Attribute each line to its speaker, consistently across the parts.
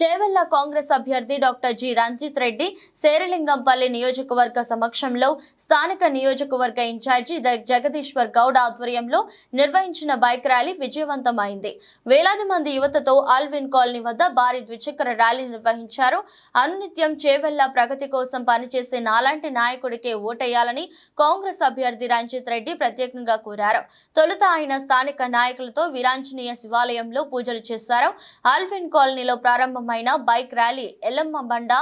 Speaker 1: చేవెళ్ళ కాంగ్రెస్ అభ్యర్థి doctor G Ranjith Reddy Serilingampally నియోజకవర్గ సమక్షంలో స్థానిక నియోజకవర్గ ఇన్ఛార్జి జగదీశ్వర్ గౌడ్ ఆధ్వర్యంలో నిర్వహించిన బైక్ ర్యాలీ విజయవంతమైంది. వేలాది మంది యువతతో ఆల్విన్ కాలనీ వద్ద భారీ ద్విచక్ర ర్యాలీ నిర్వహించారు. అనునిత్యం చేవెళ్ళ ప్రగతి కోసం పనిచేసే నాలాంటి నాయకుడికే ఓటేయాలని కాంగ్రెస్ అభ్యర్థి రంజిత్ రెడ్డి ప్రత్యేకంగా కోరారు. తొలుత ఆయన స్థానిక నాయకులతో వీరాంజనేయ శివాలయంలో పూజలు చేశారు. ఆల్విన్ కాలనీలో ప్రారంభమైన బైక్ ర్యాలీ ఎల్లమ్మ బండ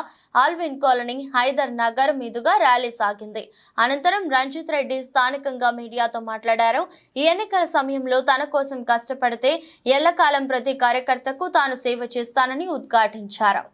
Speaker 1: ఆల్విన్ కాలనీ హైదర్ నగర్ మీదుగా ర్యాలీ సాగింది. అనంతరం రంజిత్ రెడ్డి స్థానికంగా మీడియాతో మాట్లాడారు. ఈ ఎన్నికల సమయంలో తన కోసం కష్టపడితే ఎల్లకాలం ప్రతి కార్యకర్తకు తాను సేవ చేస్తానని ఉద్ఘాటించారు.